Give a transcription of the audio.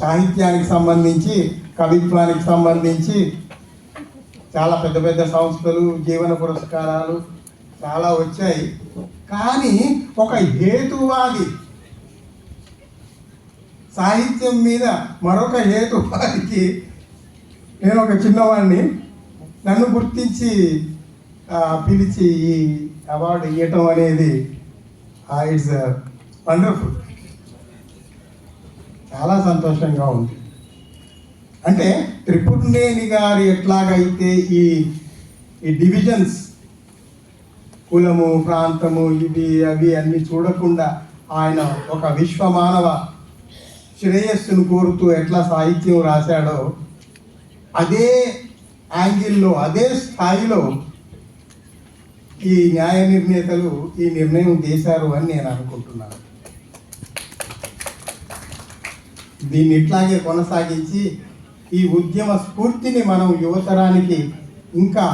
సాహిత్యానికి సంబంధించి కవిత్వానికి సంబంధించి చాలా పెద్ద పెద్ద సంస్థలు జీవన పురస్కారాలు చాలా వచ్చాయి. కానీ ఒక హేతువాది సాహిత్యం మీద మరొక హేతువాదికి నేను ఒక చిన్నవాడిని నన్ను గుర్తించి పిలిచి ఈ అవార్డు ఇవ్వటం అనేది ఇట్స్ వండర్ఫుల్. చాలా సంతోషంగా ఉంది. అంటే త్రిపురనేని గారు ఎట్లాగైతే ఈ ఈ డివిజన్స్ కులము ప్రాంతము ఇవి అవి అన్ని చూడకుండా ఆయన ఒక విశ్వమానవ శ్రేయస్సును కోరుతూ ఎట్లా సాహిత్యం రాశాడో అదే యాంగిల్లో అదే స్థాయిలో ఈ న్యాయ నిర్ణేతలు ఈ నిర్ణయం చేశారు అని నేను అనుకుంటున్నాను. దీన్ని ఇట్లాగే కొనసాగించి ఈ ఉద్యమ స్ఫూర్తిని మనం యువతరానికి ఇంకా